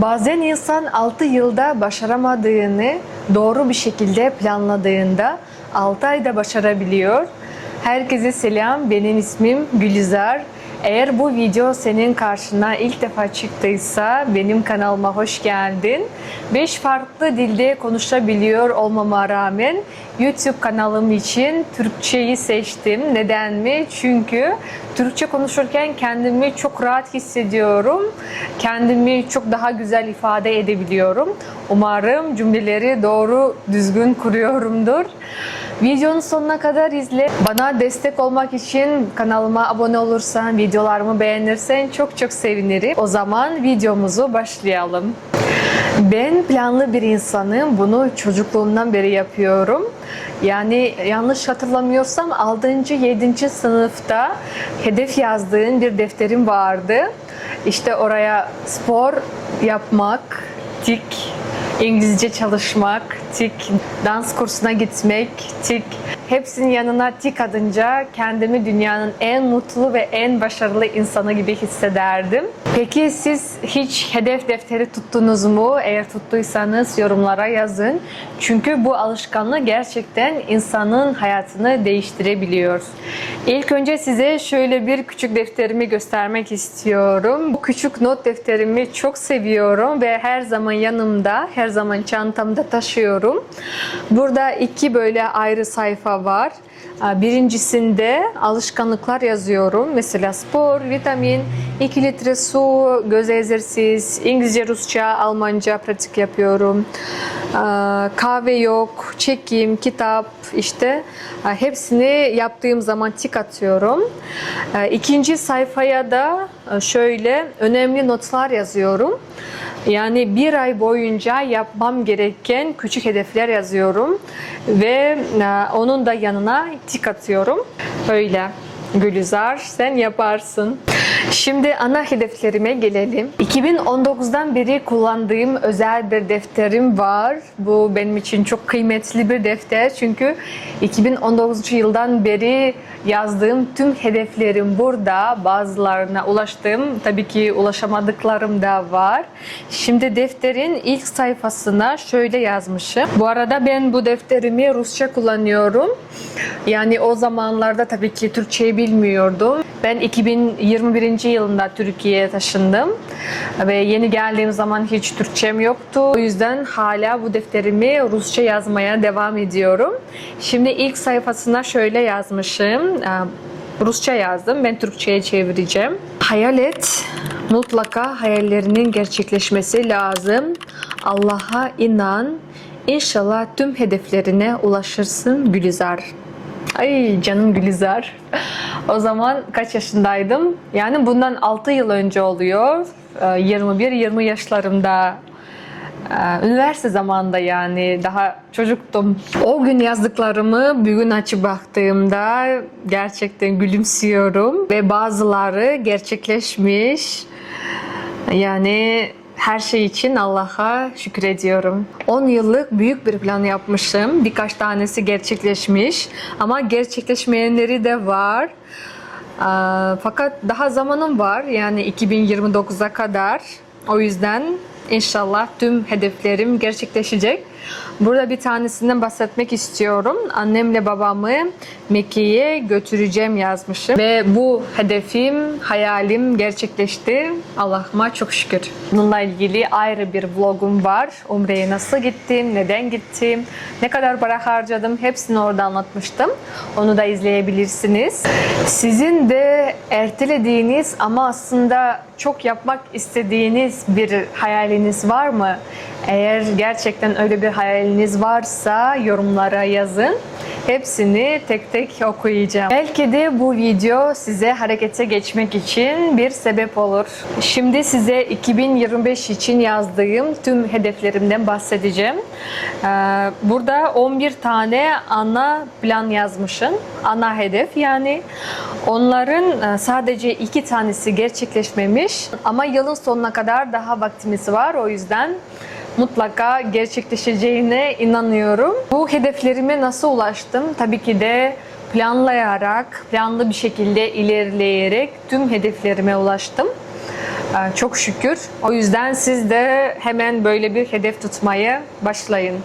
Bazen insan 6 yılda başaramadığını doğru bir şekilde planladığında 6 ayda başarabiliyor. Herkese selam. Benim ismim Gülizar. Eğer bu video senin karşına ilk defa çıktıysa benim kanalıma hoş geldin. 5 farklı dilde konuşabiliyor olmama rağmen YouTube kanalım için Türkçeyi seçtim. Neden mi? Çünkü Türkçe konuşurken kendimi çok rahat hissediyorum. Kendimi çok daha güzel ifade edebiliyorum. Umarım cümleleri doğru düzgün kuruyorumdur. Videonun sonuna kadar izle. Bana destek olmak için kanalıma abone olursan, videolarımı beğenirsen çok çok sevinirim. O zaman videomuzu başlayalım. Ben planlı bir insanım. Bunu çocukluğumdan beri yapıyorum. Yani yanlış hatırlamıyorsam 6. 7. sınıfta hedef yazdığım bir defterim vardı. İşte oraya spor yapmak, tik, İngilizce çalışmak, tik, dans kursuna gitmek, tik. Hepsinin yanına tik adınca kendimi dünyanın en mutlu ve en başarılı insanı gibi hissederdim. Peki siz hiç hedef defteri tuttunuz mu? Eğer tuttuysanız yorumlara yazın. Çünkü bu alışkanlık gerçekten insanın hayatını değiştirebiliyor. İlk önce size şöyle bir küçük defterimi göstermek istiyorum. Bu küçük not defterimi çok seviyorum ve her zaman yanımda, her zaman çantamda taşıyorum. Burada iki böyle ayrı sayfa var. Birincisinde alışkanlıklar yazıyorum. Mesela spor, vitamin, 2 litre su, göz egzersiz, İngilizce, Rusça, Almanca pratik yapıyorum. Kahve yok, çekim, kitap işte hepsini yaptığım zaman tik atıyorum. İkinci sayfaya da şöyle önemli notlar yazıyorum. Yani bir ay boyunca yapmam gereken küçük hedefler yazıyorum ve e, onun da yanına tik atıyorum. Öyle. Gülizar sen yaparsın. Şimdi ana hedeflerime gelelim. 2019'dan beri kullandığım özel bir defterim var. Bu benim için çok kıymetli bir defter. Çünkü 2019 yıldan beri yazdığım tüm hedeflerim burada. Bazılarına ulaştım. Tabii ki ulaşamadıklarım da var. Şimdi defterin ilk sayfasına şöyle yazmışım. Bu arada ben bu defterimi Rusça kullanıyorum. Yani o zamanlarda tabii ki Türkçeyi bilmiyordum. Ben 2021 yılında Türkiye'ye taşındım ve yeni geldiğim zaman hiç Türkçem yoktu. O yüzden hala bu defterimi Rusça yazmaya devam ediyorum. Şimdi ilk sayfasına şöyle yazmışım. Rusça yazdım. Ben Türkçe'ye çevireceğim. Hayal et. Mutlaka hayallerinin gerçekleşmesi lazım. Allah'a inan. İnşallah tüm hedeflerine ulaşırsın Gülizar. Ay canım Gülizar. O zaman kaç yaşındaydım? Yani bundan 6 yıl önce oluyor. 21-20 yaşlarımda ee, Üniversite zamanında yani daha çocuktum. O gün yazdıklarımı bugün açıp baktığımda gerçekten gülümsüyorum ve bazıları gerçekleşmiş. Yani her şey için Allah'a şükür ediyorum. 10 yıllık büyük bir plan yapmışım. Birkaç tanesi gerçekleşmiş ama gerçekleşmeyenleri de var. Fakat daha zamanım var yani 2029'a kadar. O yüzden İnşallah tüm hedeflerim gerçekleşecek. Burada bir tanesinden bahsetmek istiyorum. Annemle babamı Mekke'ye götüreceğim yazmışım. Ve bu hedefim, hayalim gerçekleşti. Allah'ıma çok şükür. Bununla ilgili ayrı bir vlogum var. Umre'ye nasıl gittim, neden gittim, ne kadar para harcadım hepsini orada anlatmıştım. Onu da izleyebilirsiniz. Sizin de ertelediğiniz ama aslında çok yapmak istediğiniz bir hayaliniz var mı? Eğer gerçekten öyle bir hayaliniz varsa yorumlara yazın. Hepsini tek tek okuyacağım. Belki de bu video size harekete geçmek için bir sebep olur. Şimdi size 2025 için yazdığım tüm hedeflerimden bahsedeceğim. Ee, Burada 11 tane ana plan yazmışım. Ana hedef yani. Onların e, sadece iki tanesi gerçekleşmemiş. Ama yılın sonuna kadar daha vaktimiz var. O yüzden mutlaka gerçekleşeceğine inanıyorum. Bu hedeflerime nasıl ulaştım? Tabii ki de planlayarak, planlı bir şekilde ilerleyerek tüm hedeflerime ulaştım. Ee, Çok şükür. O yüzden siz de hemen böyle bir hedef tutmaya başlayın.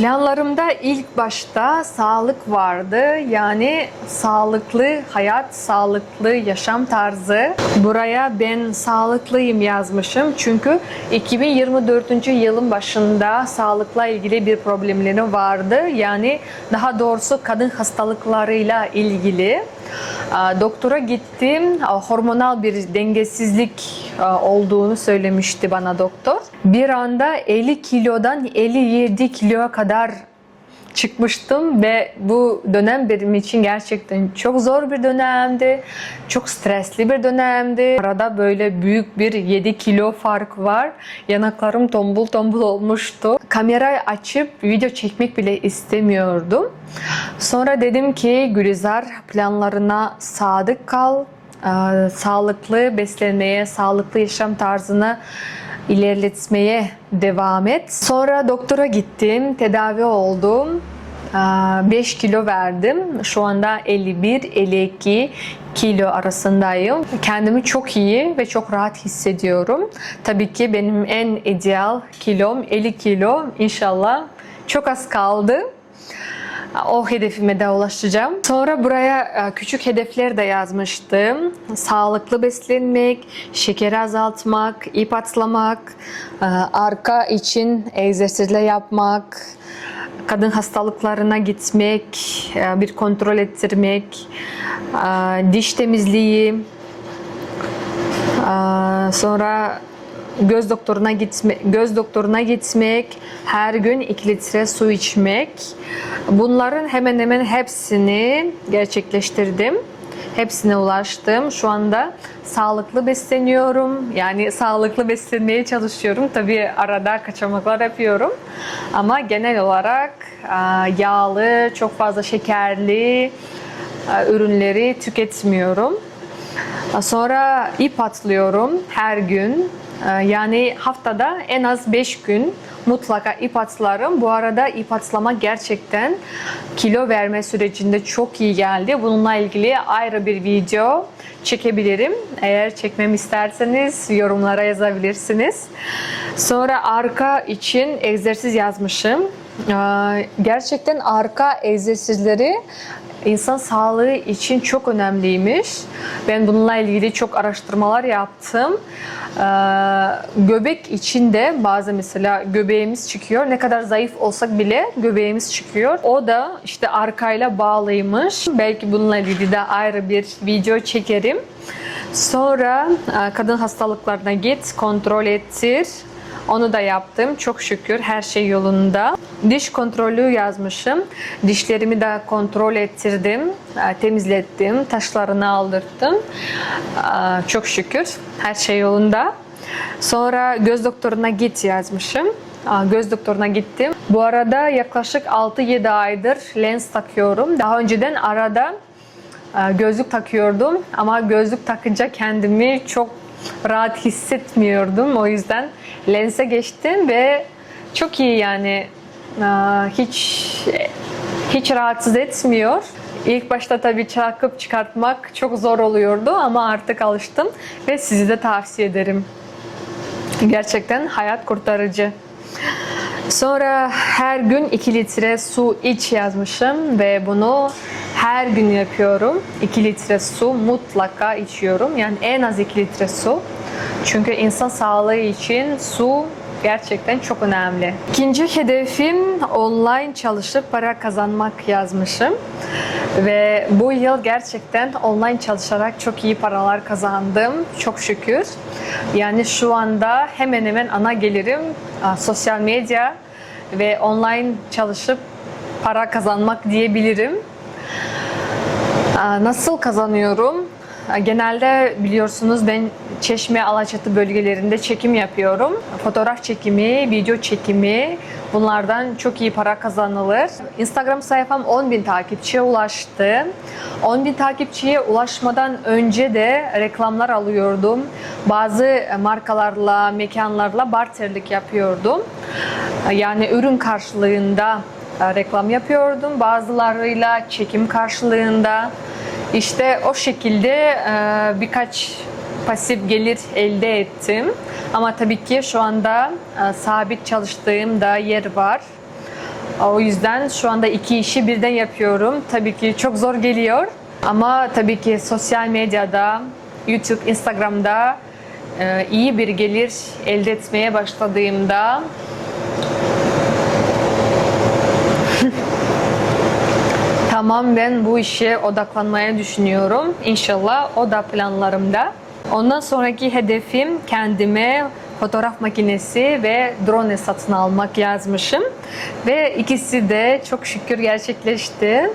Planlarımda ilk başta sağlık vardı. Yani sağlıklı hayat, sağlıklı yaşam tarzı. Buraya ben sağlıklıyım yazmışım. Çünkü 2024. yılın başında sağlıkla ilgili bir problemleri vardı. Yani daha doğrusu kadın hastalıklarıyla ilgili. Aa, Doktora gittim. Aa, Hormonal bir dengesizlik aa, olduğunu söylemişti bana doktor. Bir anda 50 kilodan 57 kiloya kadar çıkmıştım ve bu dönem benim için gerçekten çok zor bir dönemdi. Çok stresli bir dönemdi. Arada böyle büyük bir 7 kilo fark var. Yanaklarım tombul tombul olmuştu. Kamerayı açıp video çekmek bile istemiyordum. Sonra dedim ki Gülizar planlarına sadık kal. Sağlıklı beslenmeye, sağlıklı yaşam tarzına ilerletmeye devam et. Sonra doktora gittim, tedavi oldum. 5 kilo verdim. Şu anda 51-52 kilo arasındayım. Kendimi çok iyi ve çok rahat hissediyorum. Tabii ki benim en ideal kilom 50 kilo. İnşallah çok az kaldı. O hedefime de ulaşacağım. Sonra buraya e, küçük hedefler de yazmıştım. Sağlıklı beslenmek, şekeri azaltmak, ip atlamak, e, arka için egzersizler yapmak, kadın hastalıklarına gitmek, e, bir kontrol ettirmek, diş temizliği, sonra göz doktoruna gitme, göz doktoruna gitmek, her gün 2 litre su içmek. Bunların hemen hemen hepsini gerçekleştirdim. Hepsine ulaştım. Şu anda sağlıklı besleniyorum. Yani sağlıklı beslenmeye çalışıyorum. Tabii arada kaçamaklar yapıyorum. Ama genel olarak yağlı, çok fazla şekerli ürünleri tüketmiyorum. Sonra ip atlıyorum her gün. Ee, Yani haftada en az 5 gün mutlaka ip atlarım. Bu arada ip atlama gerçekten kilo verme sürecinde çok iyi geldi. Bununla ilgili ayrı bir video çekebilirim. Eğer çekmemi isterseniz yorumlara yazabilirsiniz. Sonra arka için egzersiz yazmışım. Ee, Gerçekten arka egzersizleri insan sağlığı için çok önemliymiş. Ben bununla ilgili çok araştırmalar yaptım. Ee, göbek için de bazı mesela göbeğimiz çıkıyor. Ne kadar zayıf olsak bile göbeğimiz çıkıyor. O da işte arkayla bağlıymış. Belki bununla ilgili de ayrı bir video çekerim. Sonra e, kadın hastalıklarına git, kontrol ettir. Onu da yaptım. Çok şükür her şey yolunda. Diş kontrolü yazmışım. Dişlerimi de kontrol ettirdim. e, Temizlettim. Taşlarını aldırttım. E, Çok şükür her şey yolunda. Sonra göz doktoruna git yazmışım. Aa, Göz doktoruna gittim. Bu arada yaklaşık 6-7 aydır lens takıyorum. Daha önceden arada e, gözlük takıyordum ama gözlük takınca kendimi çok rahat hissetmiyordum. O yüzden lense geçtim ve çok iyi yani hiç hiç rahatsız etmiyor. İlk başta tabii takıp çıkartmak çok zor oluyordu ama artık alıştım ve sizi de tavsiye ederim. Gerçekten hayat kurtarıcı. Sonra her gün 2 litre su iç yazmışım ve bunu her gün yapıyorum. 2 litre su mutlaka içiyorum. Yani en az 2 litre su. Çünkü insan sağlığı için su gerçekten çok önemli. İkinci hedefim online çalışıp para kazanmak yazmışım. Ve bu yıl gerçekten online çalışarak çok iyi paralar kazandım. Çok şükür. Yani şu anda hemen hemen ana gelirim sosyal medya ve online çalışıp para kazanmak diyebilirim. Nasıl kazanıyorum? Genelde biliyorsunuz ben Çeşme, Alaçatı bölgelerinde çekim yapıyorum. Fotoğraf çekimi, video çekimi bunlardan çok iyi para kazanılır. Instagram sayfam 10.000 takipçiye ulaştı. 10.000 takipçiye ulaşmadan önce de reklamlar alıyordum. Bazı markalarla, mekanlarla barterlik yapıyordum. Yani ürün karşılığında e, reklam yapıyordum. Bazılarıyla çekim karşılığında. İşte o şekilde e, birkaç pasif gelir elde ettim. Ama tabii ki şu anda e, sabit çalıştığım da yer var. O yüzden şu anda iki işi birden yapıyorum. Tabii ki çok zor geliyor. Ama tabii ki sosyal medyada, YouTube, Instagram'da e, iyi bir gelir elde etmeye başladığımda Tamam ben bu işe odaklanmaya düşünüyorum. İnşallah o da planlarımda. Ondan sonraki hedefim kendime fotoğraf makinesi ve drone satın almak yazmışım. Ve ikisi de çok şükür gerçekleşti.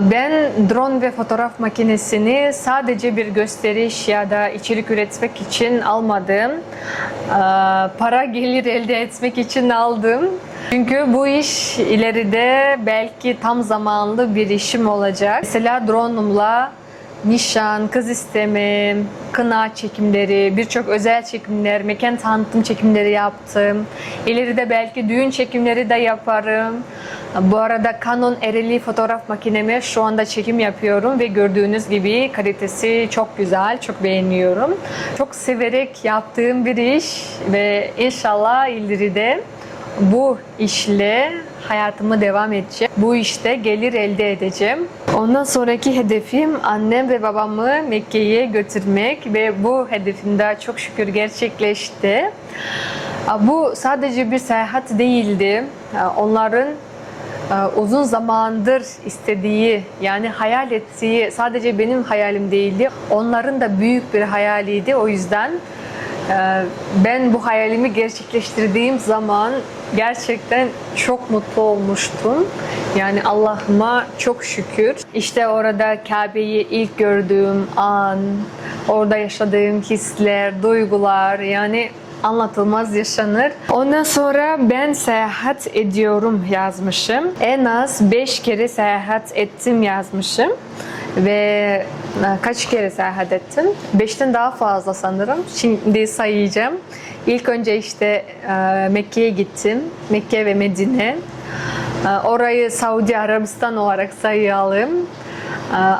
Ben drone ve fotoğraf makinesini sadece bir gösteriş ya da içerik üretmek için almadım. Para gelir elde etmek için aldım. Çünkü bu iş ileride belki tam zamanlı bir işim olacak. Mesela drone'umla nişan, kız isteme, kına çekimleri, birçok özel çekimler, mekan tanıtım çekimleri yaptım. İleride belki düğün çekimleri de yaparım. Bu arada Canon RL'i fotoğraf makineme şu anda çekim yapıyorum ve gördüğünüz gibi kalitesi çok güzel, çok beğeniyorum. Çok severek yaptığım bir iş ve inşallah ileride bu işle hayatımı devam edeceğim. Bu işte gelir elde edeceğim. Ondan sonraki hedefim annem ve babamı Mekke'ye götürmek ve bu hedefim de çok şükür gerçekleşti. Bu sadece bir seyahat değildi. Onların uzun zamandır istediği yani hayal ettiği sadece benim hayalim değildi. Onların da büyük bir hayaliydi. O yüzden ben bu hayalimi gerçekleştirdiğim zaman gerçekten çok mutlu olmuştum. Yani Allah'ıma çok şükür. İşte orada Kabe'yi ilk gördüğüm an, orada yaşadığım hisler, duygular yani anlatılmaz yaşanır. Ondan sonra ben seyahat ediyorum yazmışım. En az 5 kere seyahat ettim yazmışım. Ve kaç kere seyahat ettim? Beşten daha fazla sanırım. Şimdi sayacağım. İlk önce işte e, Mekke'ye gittim. Mekke ve Medine. E, Orayı Saudi Arabistan olarak sayalım.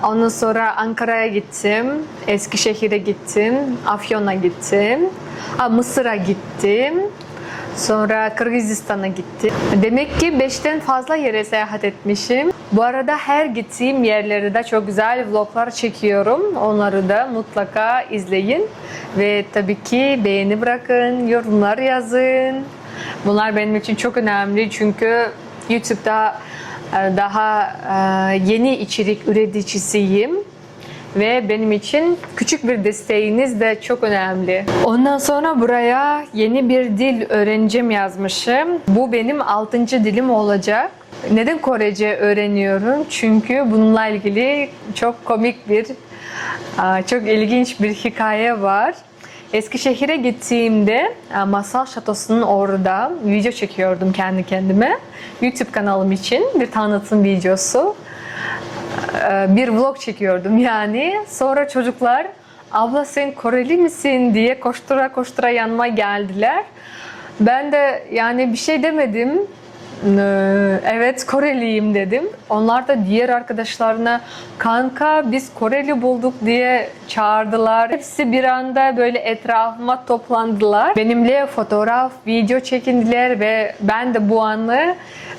Ondan sonra Ankara'ya gittim, Eskişehir'e gittim, Afyon'a gittim, Mısır'a gittim, sonra Kırgızistan'a gittim. Demek ki 5'ten fazla yere seyahat etmişim. Bu arada her gittiğim yerlerde de çok güzel vloglar çekiyorum. Onları da mutlaka izleyin. Ve tabii ki beğeni bırakın, yorumlar yazın. Bunlar benim için çok önemli çünkü YouTube'da e, daha e, yeni içerik üreticisiyim ve benim için küçük bir desteğiniz de çok önemli. Ondan sonra buraya yeni bir dil öğreneceğim yazmışım. Bu benim 6. dilim olacak. Neden Korece öğreniyorum? Çünkü bununla ilgili çok komik bir, çok ilginç bir hikaye var. Eskişehir'e gittiğimde Masal Şatosu'nun orada video çekiyordum kendi kendime. YouTube kanalım için bir tanıtım videosu. Bir vlog çekiyordum yani. Sonra çocuklar abla sen Koreli misin diye koştura koştura yanıma geldiler. Ben de yani bir şey demedim. Ee, Evet Koreliyim dedim. Onlar da diğer arkadaşlarına kanka biz Koreli bulduk diye çağırdılar. Hepsi bir anda böyle etrafıma toplandılar. Benimle fotoğraf, video çekindiler ve ben de bu anı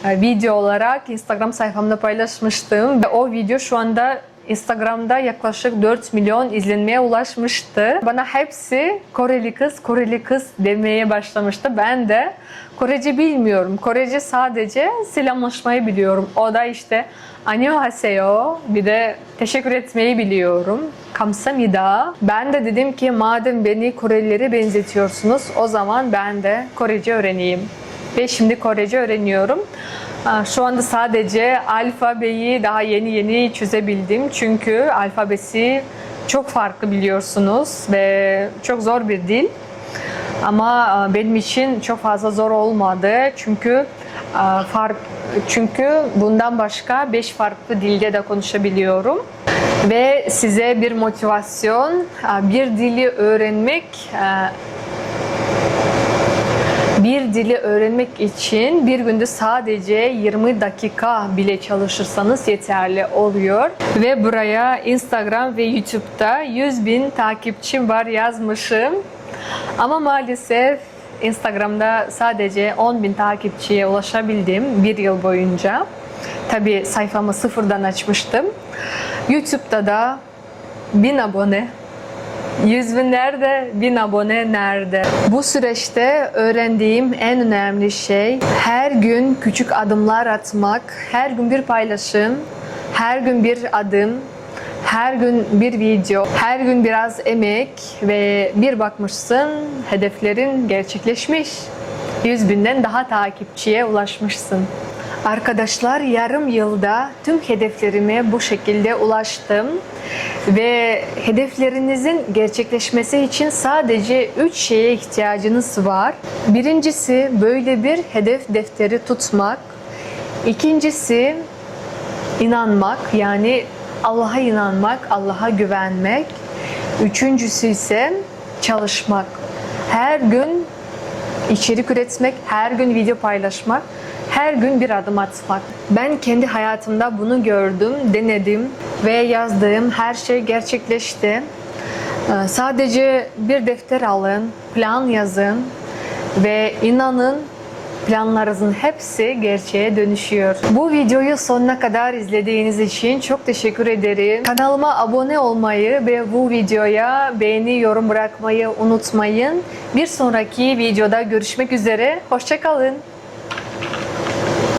e, video olarak Instagram sayfamda paylaşmıştım. Ve o video şu anda Instagram'da yaklaşık 4 milyon izlenmeye ulaşmıştı. Bana hepsi Koreli kız, Koreli kız demeye başlamıştı. Ben de Korece bilmiyorum. Korece sadece selamlaşmayı biliyorum. O da işte annyeonghaseyo bir de teşekkür etmeyi biliyorum. Kamsamida. Ben de dedim ki madem beni Korelilere benzetiyorsunuz o zaman ben de Korece öğreneyim. Ve şimdi Korece öğreniyorum. Şu anda sadece alfabeyi daha yeni yeni çözebildim. Çünkü alfabesi çok farklı biliyorsunuz ve çok zor bir dil. Ama benim için çok fazla zor olmadı. Çünkü fark çünkü bundan başka 5 farklı dilde de konuşabiliyorum. Ve size bir motivasyon, bir dili öğrenmek Bir dili öğrenmek için bir günde sadece 20 dakika bile çalışırsanız yeterli oluyor. Ve buraya Instagram ve YouTube'da 100 bin takipçim var yazmışım. Ama maalesef Instagram'da sadece 10 bin takipçiye ulaşabildim bir yıl boyunca. Tabi sayfamı sıfırdan açmıştım. YouTube'da da 1000 abone 100 bin nerede? 1000 abone nerede? Bu süreçte öğrendiğim en önemli şey her gün küçük adımlar atmak, her gün bir paylaşım, her gün bir adım, her gün bir video, her gün biraz emek ve bir bakmışsın hedeflerin gerçekleşmiş. 100 binden daha takipçiye ulaşmışsın. Arkadaşlar yarım yılda tüm hedeflerime bu şekilde ulaştım ve hedeflerinizin gerçekleşmesi için sadece 3 şeye ihtiyacınız var. Birincisi böyle bir hedef defteri tutmak. İkincisi inanmak yani Allah'a inanmak, Allah'a güvenmek. Üçüncüsü ise çalışmak. Her gün içerik üretmek, her gün video paylaşmak, her gün bir adım atmak. Ben kendi hayatımda bunu gördüm, denedim ve yazdığım her şey gerçekleşti. Ee, Sadece bir defter alın, plan yazın ve inanın planlarınızın hepsi gerçeğe dönüşüyor. Bu videoyu sonuna kadar izlediğiniz için çok teşekkür ederim. Kanalıma abone olmayı ve bu videoya beğeni, yorum bırakmayı unutmayın. Bir sonraki videoda görüşmek üzere. Hoşçakalın.